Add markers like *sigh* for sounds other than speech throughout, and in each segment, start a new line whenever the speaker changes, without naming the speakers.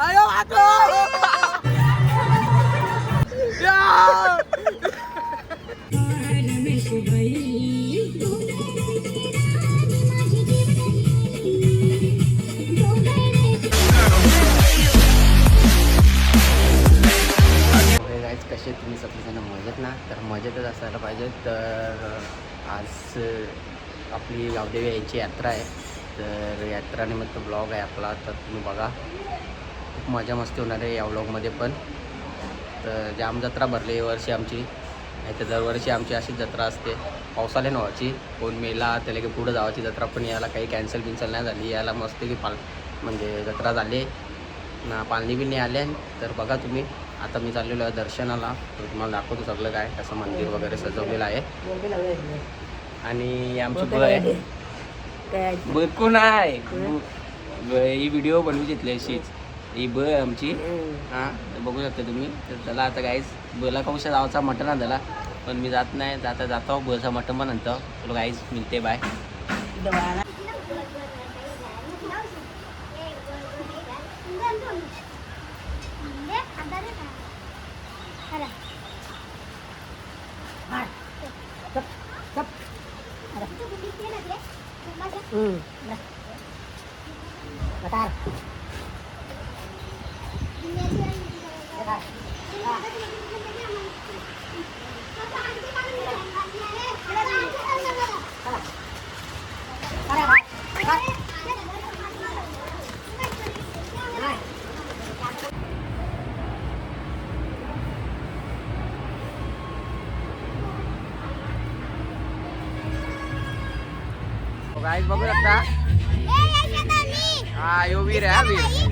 आयो वाको
कसे तुम्ही? सगळेजण मजेत ना? तर मजेतच असायला पाहिजे. तर आज आपली गावदेवी यायची यात्रा आहे. तर यात्रानिमित्त ब्लॉग आहे आपला. तर तुम्ही बघा. खूप मजा मस्ती होणार आहे या ब्लॉगमध्ये पण. तर जाम जत्रा भरली वर्षी आमची. नाही तर दरवर्षी आमची अशीच जत्रा असते. पावसाले व्हायची कोण मेला त्याला की पुढं जावाची जत्रा पण याला काही कॅन्सल बिन्सल नाही झाली. याला मस्त की पाल म्हणजे जत्रा झाली. ना पालणी बिलणी आले तर बघा तुम्ही. आता मी चाललेलो आहे दर्शनाला. तर तुम्हाला दाखवतो सगळं काय कसं मंदिर वगैरे सजवलेलं आहे. आणि आमची ब आहे? बरकू नाही ब- ब- ही व्हिडिओ बनवू घेतली अशीच. ही ब आहे आमची. हां तर बघू शकता तुम्ही. तर त्याला आता गाईज बला कौशा जावाचा मटण आणला पण मी जात नाही जाता जातो बचा मटण पण आणतो चलो गाईज मिळते बाय गाईज बघू शकता हा यो वीर आहे हा वीर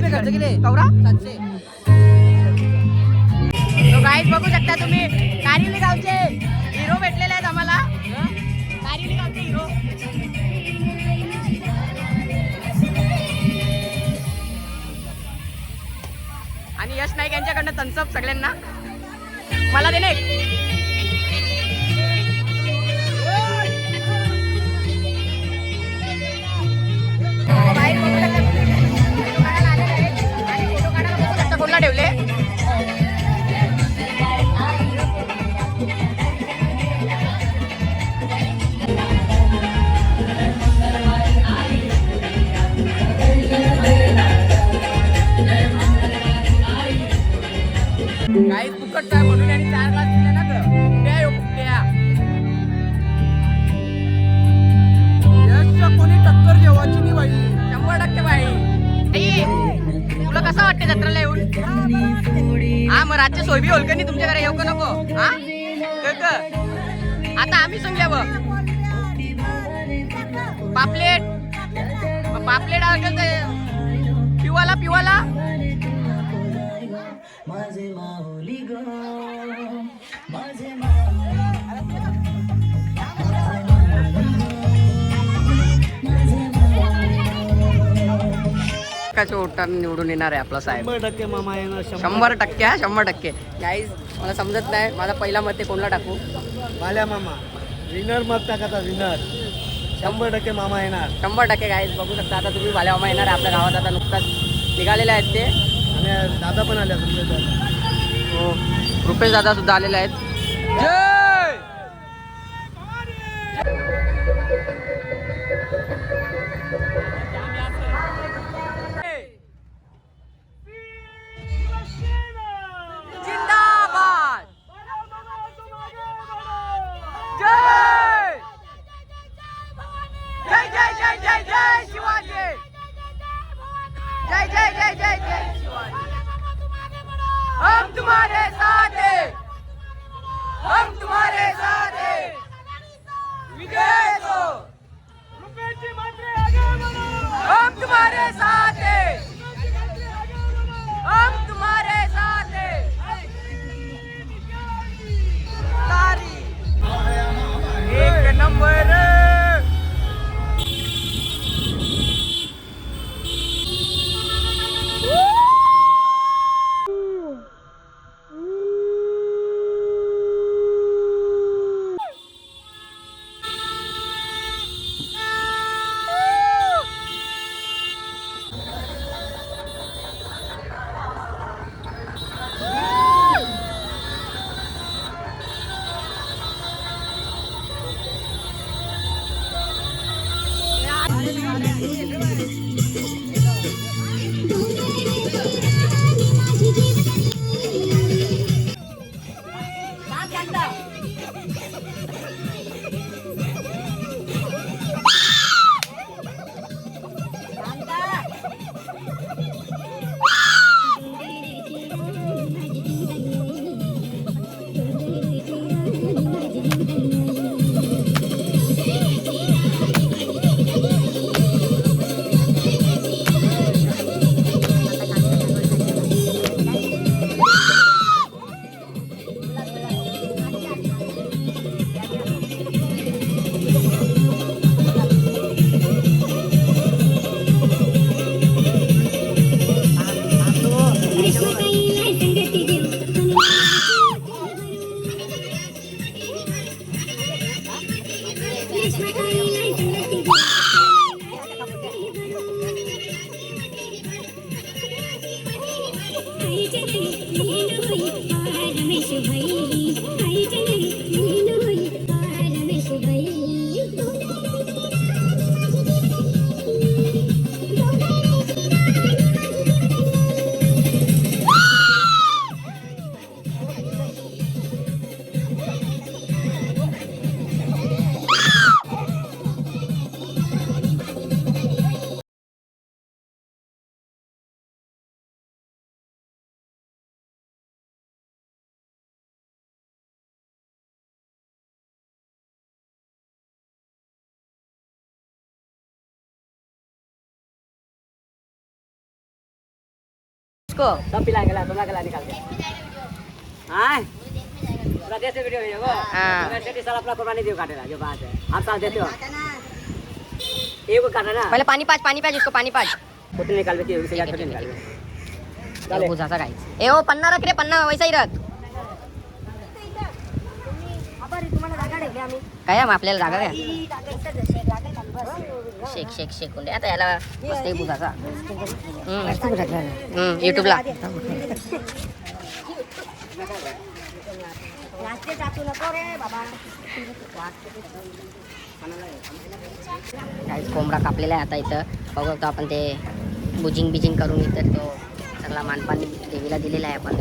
एकदम खर्च केले कवरा सातशे गाईज बघू शकता तुम्ही. कारिवली गावचे हिरो भेटलेले आहेत आम्हाला. कारिवली गावचे हिरो आणि यश नाईक यांच्याकडनं तनसप सगळ्यांना. मला दे ना ठेवले? काही फुकट काय रातच्या सोयबी होलकनी तुमच्याकडे येऊ का नको? हा? आता आम्ही सांगल्या बघ. पापलेट. मग पापलेट असेल तर पिवाला पिवाला. एकाच्या ओटान निवडून येणार आहे आपला साहेब.
शंभर टक्के मामा येणार
शंभर टक्के. हा शंभर टक्के. गाईज मला समजत नाही. माझा पहिला मत ते कोणला टाकू?
माल्या मामा. विनर मत टाकाचा विनर शंभर टक्के मामा येणार.
शंभर टक्के गाईज बघू शकता. आता तुम्ही भाल्या येणार आहे आपल्या गावात आता नुकताच निघालेले आहेत ते.
आणि दादा पण आल्या तुमच्या
हो. रुपेश दादा सुद्धा आलेले आहेत. जय!
इसको सब पिला गला तुला गला निकाल के। हाँ पूरा देश में वीडियो है।
हाँ।
सेठी साल अपना कुर्बानी दियो काटेगा जो बात है। आप साल देते हो। एक को काटा ना।
पहले पानी पाच पाणी पाहिजे उसको पाणी पाच
कुछ निकाल देती है उसे याद छोटे निकाल
ए, भुजाचा काय ए ओ पन्ना रख रे पन्ना वैसाही रख। काय आपल्याला जागा काय? शेक शेक शेक दे. आता याला मस्त एक भुजाचा का युट्यूबला कोंबडा कापलेला आहे आता इथं. बघू शकतो आपण ते बुजिंग बिजिंग करून इथं तो सगळा मानपान देवीला दिलेला आहे आपण.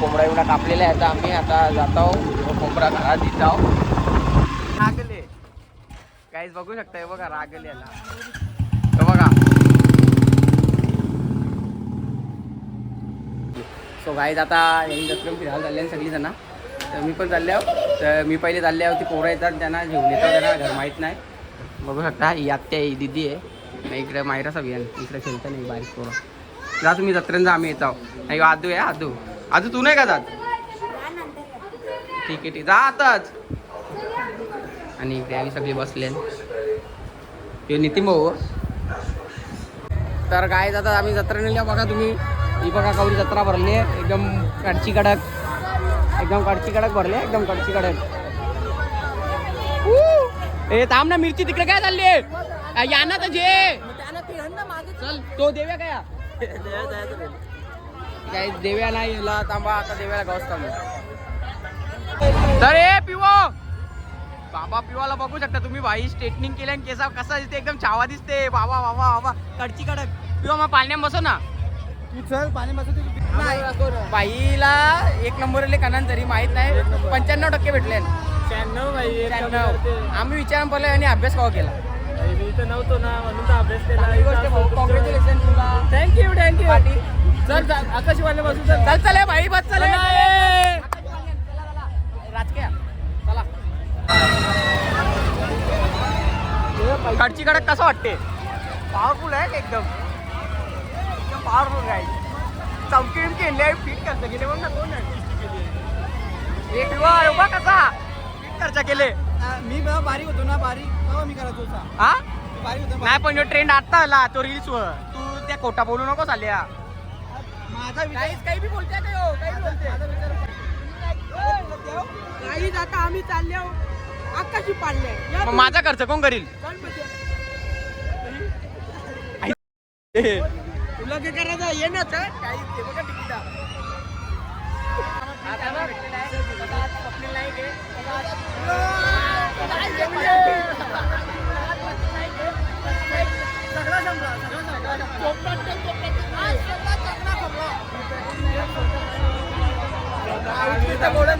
कोंबडा एवढा कापलेला आहे. आता आम्ही आता जात आहोत. तो कोपरा घरा देत आहोत रागले. काहीच बघू शकता हे बघा रागले याला. बघा. सो गाईज आता यांनी जत्रेम फिरायला चालले सगळी जण तर मी पण चालले आहो. तर मी पहिले चालले आहो ती पोरं येतात त्यांना घेऊन येतात त्यांना घर माहीत नाही. बघू शकता ही आत्या आहे ही दिदी आहे. इकडे मायरा सगळी इकडे खेळता नाही बारीक पोरं. जा तुम्ही जत्रेंचा जा आम्ही येत. आहो नाही आदू आहे आदू. आदू तू नाही का जात? ठीक आहे ठीक. जा आताच. आणि इकडे आम्ही सगळे बसले हे नितीन भाऊ तर काय आता आम्ही जत्रा नेल्या बघा तुम्ही. ही बघा कवरी जत्रा भरली आहे. एकदम कडची कडक. एकदम कडची कडक भरली एकदम कडची कडक! ए थांब ना मिरची तिकडे काय चालली आहे? या ना तर जे चल तो देव्या काय काय *laughs* देव्या नाही हिला थांबा. आता देव्याला गावस कमी तर ए पिवो! बाबा पिवाला बघू शकता तुम्ही. भाई स्ट्रेटनिंग केल्या आणि केसा कसा दिसते एकदम छावा दिसते बाबा बाबा बाबा. कडची कडक. पिवा मग पाण्यात बसो ना.
तू चल पाणी बसू
बाईला एक नंबर कानान तरी माहीत नाही. पंच्याण्णव टक्के भेटले. आम्ही विचारून पडलो आणि अभ्यास कवा केला?
नव्हतो ना म्हणून अभ्यास
तुला.
थँक्यू थँक्यू चल आकाशवाणी बसू चल.
चल भाई बस चल कडची कडक कसं वाटते? पॉवरफुल आहे का एकदम. एकदम पॉवरफुल काय चमकी बिमकी इंडिया फिट करता गेले मग ना कोण एक युवा उभा कसा? फिट करता गेले.
मी बा बारीक होतो ना बारीक तेव्हा मी करत होता.
हा?
बारीक होतो
नाही पण जो ट्रेंड आता आला तो रील्स वर तू त्या खोटा बोलू नको चालल्या
माझा
काही बी बोलते काय हो? काही बी बोलते
काही आता आम्ही चालले आकाशी पाडले.
मग माझा खर्च कोण करील?
तुला काय करायचं? ये ना चल काही ते बघा तिकीट गोलंदाज फलंदाज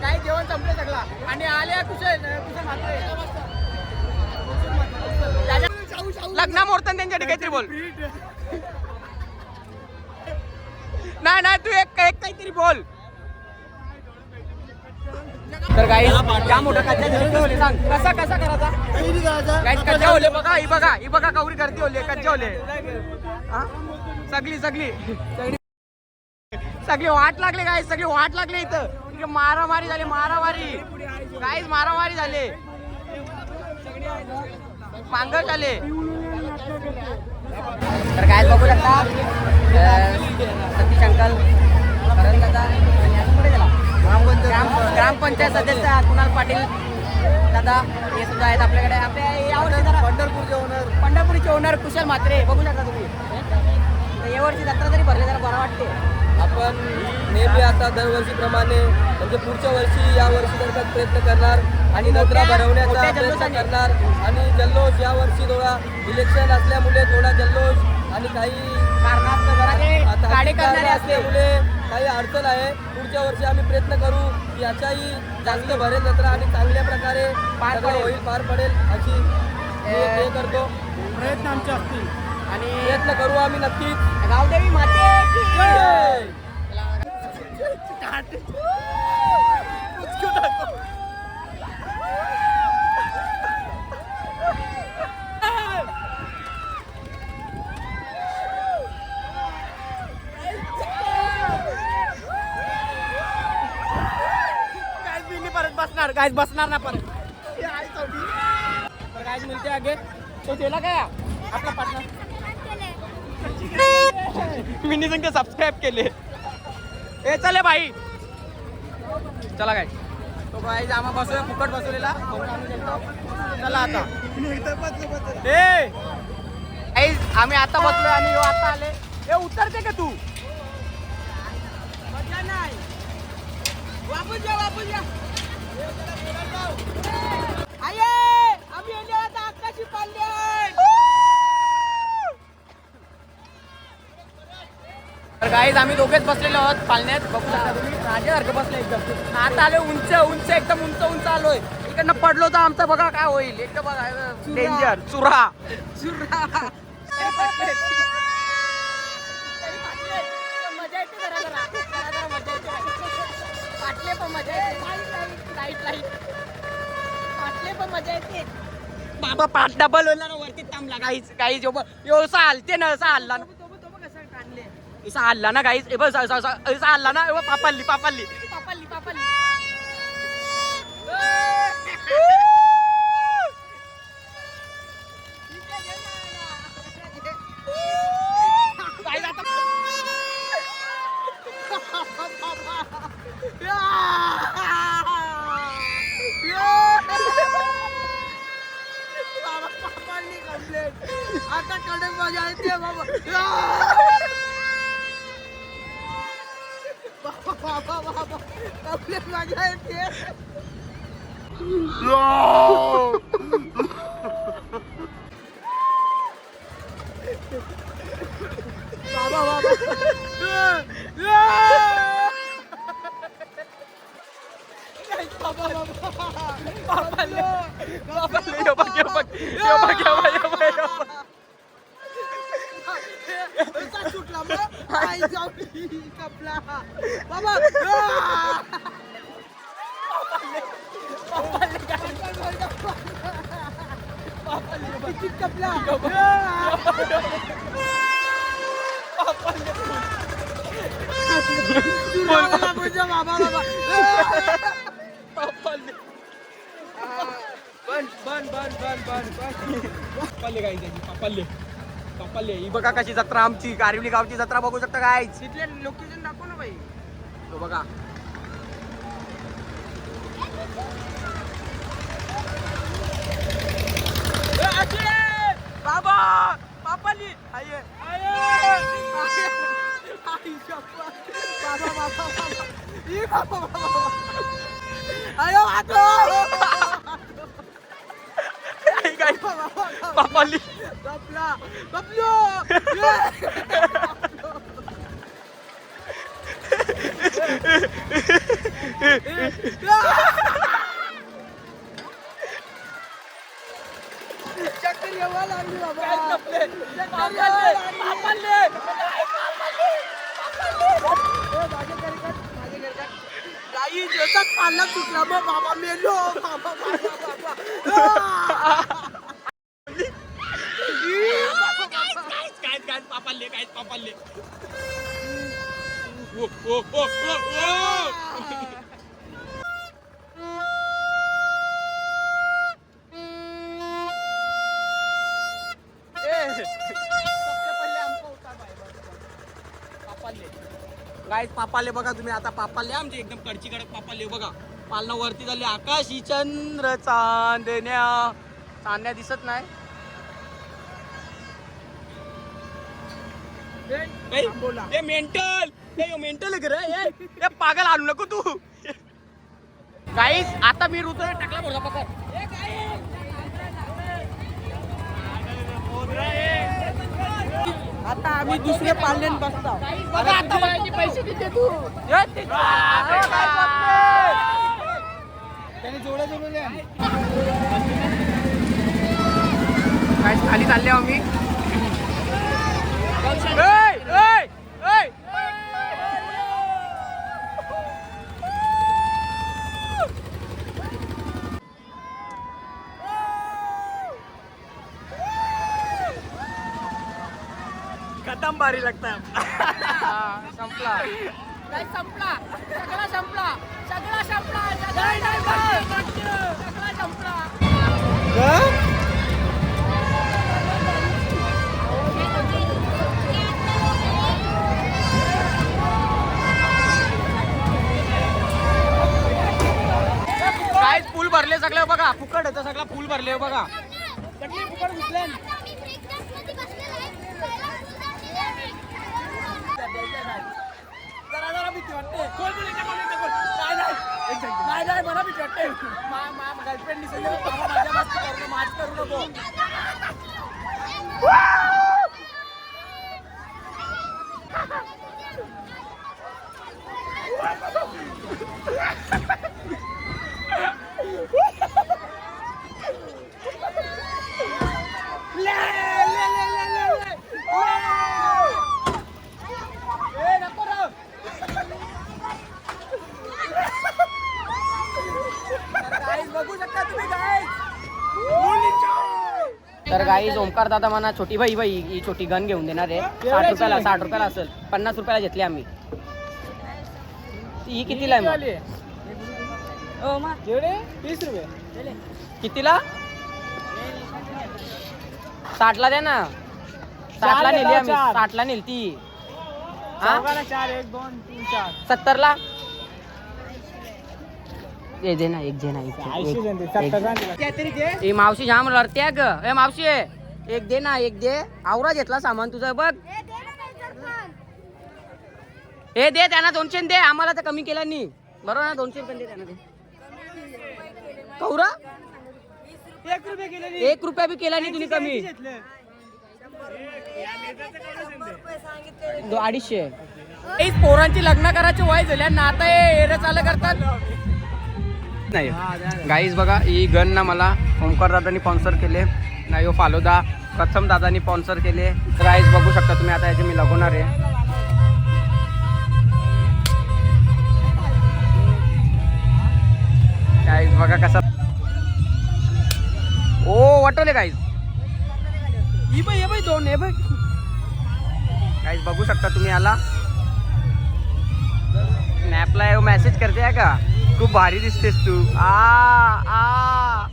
काय जेवण संपले सगळं? आणि आले कुशल कुशल म्हात्रे
लग्न मोडताना काहीतरी बोल. नाही नाही तू एक एक काहीतरी बोल. तर काही त्या मोठ्या कच्च्या कच्चे होले सांग. कसा कसा करायचा? गाईस कच्चे बघा ही बघा ही बघा कवरी करते ओले कच्च्या होले सगळी सगळी. सगळी वाट लागले काय सगळी वाट लागली इथं. मारामारी झाली मारामारी. काहीच मारामारी झाले. पांगळ झाले. तर काय बघू शकता सतीश अंकल करण दादा. ग्राम ग्रामपंचायत सदस्य कुणाल पाटील दादा हे सुद्धा आहेत आपल्याकडे. आपल्या यावर्षी जरा
पंढरपूरचे ओनर
पंढरपूरचे ओनर कुशल म्हात्रे बघू शकता तुम्ही. तर यावर्षी जत्रा तरी भरले जरा बरं वाटते.
आपण नेहमी आता दरवर्षीप्रमाणे म्हणजे पुढच्या वर्षी या वर्षी जर का प्रयत्न करणार आणि जत्रा भरवण्याचा प्रयत्न. करणार आणि जल्लोष या वर्षी थोडा इलेक्शन असल्यामुळे थोडा जल्लोष आणि काही
कारणास्तव गाडी करणारे
कारणे
असले
असल्यामुळे काही अडचण आहे पुढच्या वर्षी आम्ही प्रयत्न करू की याच्याही जास्त भरेल जत्रा आणि चांगल्या प्रकारे
पार.
होईल पार पडेल अशी हे करतो.
प्रयत्न आमचे असतील.
आणि
प्रयत्न करू आम्ही नक्कीच.
गावदेवी माते बसणार काय बसणार ना परत. तर काय मिळते आगे तो दिला काय आपला पार्टनर मिनी संख्या सबस्क्राईब केले. ए चले भाई चला काय तो भाई आम्हा बसवूया फुकट बसवलेला. चला आता. ए! आम्ही आता बसलोय आणि ह्यो आता आले. ए उतरते का तू? मजा नाही. वापस या वापस या आये आम्ही येणे आता आकाशी पाल्यान तर गाईज आम्ही दोघेच बसलेलो आहोत पालण्यात. बघू शकता तुम्ही राजासारखं बसले एकदम. आता आलोय उंच उंच एकदम उंच उंच आलोय. इकडनं पडलो तर आमचं बघा काय होईल. एकदम बघा डेंजर चुरा. चुरा. मजा येते जरा जरा. जरा जरा मजा येते. फाटले पण मजा येते. लाइट लाइट पण मजा येते. बाबा पाठ डबल होईल ना वरती थांबला काहीच काहीच व्यवसाय हलते ना असा हल्ला ना. इसा हल्ला ना काहीच ए बस असा असा- असा हल्ला ना ए बघ, पापल्ली पापल्ली. पापल्ली पापल्ली. Guys, *laughs* *laughs* *laughs* आता- बाबा, पापांनी complaint. आता कडक मजा येते बाबा बाबा बाबा बाबा complaint मजा येते बाबा सुटला मग कपला बाबा किती कपला बाबा बाबा
बन बन बन बन बन बन
पापल्ले काय पापल्ले पापल्ले ही बघा कशी जत्रा आमची कारिवली गावची जत्रा बघू शकता काय तिथले लोकेशन दाखव ना भाई तो बघा! बाबा! पापाली! आये बाबा पापाली कपला कपलो चक्कर यावं लागली बाबा. चक्कर लागली.
पाला मग बाबा मेलो. बाबा बाबा बाबा. काय पापाले काय पापाले ओ ओ ओ ओ ओ पापाले बघा तुम्ही. आता पापाले आमचे एकदम कडची कडक पापाले बघा. पालना वरती झाली आकाशी चंद्र चांदण्या. चांदण्या दिसत नाही. ए मेंटल. ए मेंटल ए पागल आणू नको तू. गाईस आता मी ऋतू टाकला बोलला पकड. आता आम्ही दुसरे पाल्यान बसतो. बघा आता पैसे देते तू. त्याने जोड्या
काय खाली चालले आम्ही.
बारी लागतात
संपला.
संपला. सगळा संपला. सगळा संपला. सगळा संपला.
काय पूल भरले सगळे बघा. फुकट आहे सगळा पूल भरले बघा.
फुकट घुसले जरा जरा भीती वाटते. खोल बोल इथे खोल इथे खोल नाही नाही. नाही नाही मला भीती वाटते. गर्लफ्रेंड दिसेल माझ्या मस्ती करू नको, माझ करू नको. तर
गाई ओमकार दादा म्हणा छोटी बाई बाई ही छोटी गन घेऊन देणार आहे. साठ रुपयाला साठ रुपयाला असेल. पन्नास रुपयाला घेतली आम्ही. ही कितीला आहे मग?
जेवढे? तीस रुपये.
कितीला? साठला द्या ना. साठला नेली आम्ही. साठला नेली ती हा?
चौघाला चार एक दोन तीन चार.
सत्तरला? ए दे ना एक दे ना एक. ए मावशी जाम लढत्या ग. ए मावशी एक दे ना एक दे. आवरा घेतला सामान तुझं बघ. हे दे त्यांना दोनशे दे. आम्हाला तर कमी केला नाही. बरोबर ना दोनशे रुपये दे त्यांना दे. कौरा
एक रुपये
बी केला नाही तुम्ही कमी. अडीचशे. पोरांची लग्न करायची वय झाल्या ना आता हे एरे चालू करतात. नाही. गाईज बघा ही गन ना मला ओमकार दादानी स्पॉन्सर केले. नाही फालोदा प्रथम दादानी स्पॉन्सर केले. गाईज बघू शकता तुम्ही आता याचे मी लगवणार आहे. गाईज बघा कसा ओ वाटवले गाईज ही बाई हे बाई दोन हे बाई. गाईज बघू शकता तुम्ही याला. स्नॅपला मेसेज करते आहे का? खूप भारी दिसतेस तू. आ आ.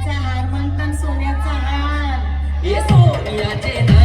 सोन्याचा हार. म्हणतात सोन्याचा हार
वाजले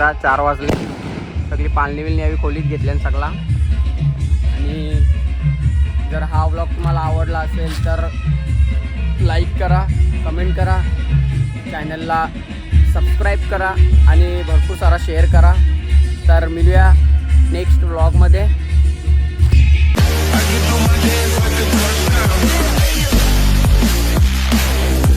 आता चार वाजले. सगळी पालणी बिलणी आम्ही खोलीत घेतल्यान सगळा. आणि जर हा व्लॉग तुम्हाला आवडला असेल तर लाईक करा कमेंट करा चॅनलला सबस्क्राईब करा आणि भरपूर सारा शेअर करा. तर मिळूया नेक्स्ट व्लॉगमध्ये